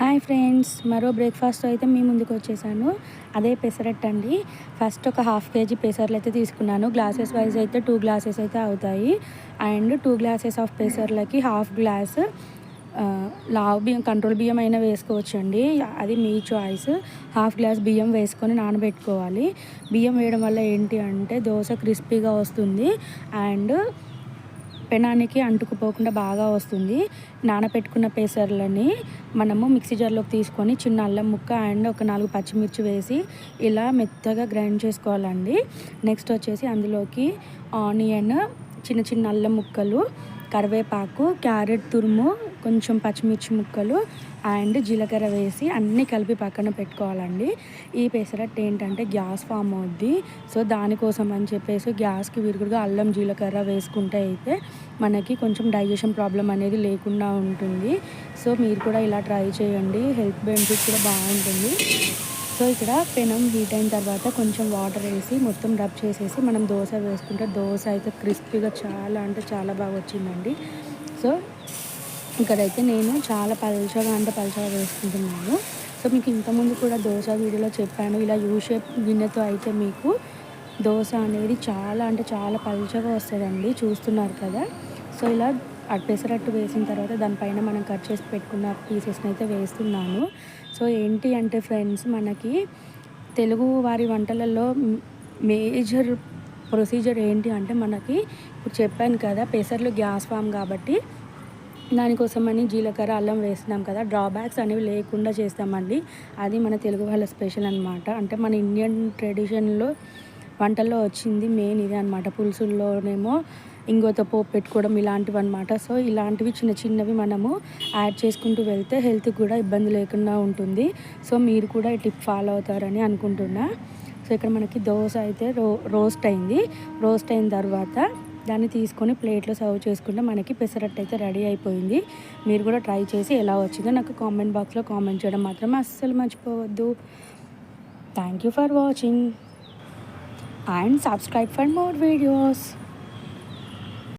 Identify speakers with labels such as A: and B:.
A: Hi friends మరో breakfast అయితే మీ ముందుకు వచ్చేసాను. అదే పెసరట్ అండి. ఫస్ట్ ఒక హాఫ్ కేజీ పెసర్లు అయితే తీసుకున్నాను. గ్లాసెస్ వైజ్ అయితే టూ గ్లాసెస్ అయితే అవుతాయి. అండ్ టూ గ్లాసెస్ ఆఫ్ పెసర్లకి హాఫ్ గ్లాస్ లావ్ బియ్యం కంట్రోల్ బియ్యం అయినా వేసుకోవచ్చండి. అది మీ చాయిస్ హాఫ్ గ్లాస్ బియ్యం వేసుకొని నానబెట్టుకోవాలి. బియ్యం వేయడం వల్ల ఏంటి అంటే దోశ క్రిస్పీగా వస్తుంది. అండ్ పెనానికి అంటుకుపోకుండా బాగా వస్తుంది. నానపెట్టుకున్న పేసర్లని మనము మిక్సీ జార్లోకి తీసుకొని చిన్న అల్లం ముక్క అండ్ ఒక నాలుగు పచ్చిమిర్చి వేసి ఇలా మెత్తగా గ్రైండ్ చేసుకోవాలండి. నెక్స్ట్ వచ్చేసి అందులోకి ఆనియన్ చిన్న చిన్న అల్లం ముక్కలు కరివేపాకు క్యారెట్ తురుము కొంచెం పచ్చిమిర్చి ముక్కలు అండ్ జీలకర్ర వేసి అన్నీ కలిపి పక్కన పెట్టుకోవాలండి. ఈ పెసరట్టు ఏంటంటే గ్యాస్ ఫామ్ అవుద్ది. సో దానికోసం అని చెప్పేసి గ్యాస్కి విరుగుడుగా అల్లం జీలకర్ర వేసుకుంటే అయితే మనకి కొంచెం డైజెషన్ ప్రాబ్లం అనేది లేకుండా ఉంటుంది. సో మీరు కూడా ఇలా ట్రై చేయండి. హెల్త్ బెనిఫిట్ కూడా బాగుంటుంది. సో ఇక్కడ పెనం హీట్ అయిన తర్వాత కొంచెం వాటర్ వేసి మొత్తం రబ్ చేసేసి మనం దోశ వేసుకుంటే దోశ అయితే క్రిస్పీగా చాలా అంటే చాలా బాగా వచ్చిందండి. సో ఇక్కడైతే నేను చాలా పలుచగా అంటే పలుచగా వేసుకుంటున్నాను. సో మీకు ఇంతకుముందు కూడా దోశ వీడియోలో చెప్పాను. ఇలా యూ షేప్ గిన్నెతో అయితే మీకు దోశ అనేది చాలా అంటే చాలా పలుచగా వస్తుందండి. చూస్తున్నారు కదా? సో ఇలా పెసరట్టు వేసిన తర్వాత దానిపైన మనం కట్ చేసి పెట్టుకున్న పీసెస్ని అయితే వేస్తున్నాను. సో ఏంటి అంటే ఫ్రెండ్స్ మనకి తెలుగు వారి వంటలలో మేజర్ ప్రొసీజర్ ఏంటి అంటే మనకి ఇప్పుడు చెప్పాను కదా పెసర్లు గ్యాస్ ఫామ్ కాబట్టి దానికోసమని జీలకర్ర అల్లం వేస్తున్నాం కదా. డ్రాబ్యాక్స్ అనేవి లేకుండా చేస్తామండి. అది మన తెలుగు వాళ్ళ స్పెషల్ అనమాట అంటే మన ఇండియన్ ట్రెడిషన్లో వంటల్లో వచ్చింది మెయిన్ ఇదే అనమాట పులుసుల్లోనేమో ఇంకోతో పోపు పెట్టుకోవడం ఇలాంటివి అనమాట సో ఇలాంటివి చిన్న చిన్నవి మనము యాడ్ చేసుకుంటూ వెళ్తే హెల్త్కి కూడా ఇబ్బంది లేకుండా ఉంటుంది. సో మీరు కూడా ఈ టిప్ ఫాలో అవుతారని అనుకుంటున్నా. సో ఇక్కడ మనకి దోశ అయితే రో రోస్ట్ అయింది. రోస్ట్ అయిన తర్వాత దాన్ని తీసుకొని ప్లేట్లో సర్వ్ చేసుకుంటే మనకి పెసరట్టు అయితే రెడీ అయిపోయింది. మీరు కూడా ట్రై చేసి ఎలా వచ్చిందో నాకు కామెంట్ బాక్స్లో కామెంట్ చేయడం మాత్రం అస్సలు మర్చిపోవద్దు. Thank you for watching and subscribe for more videos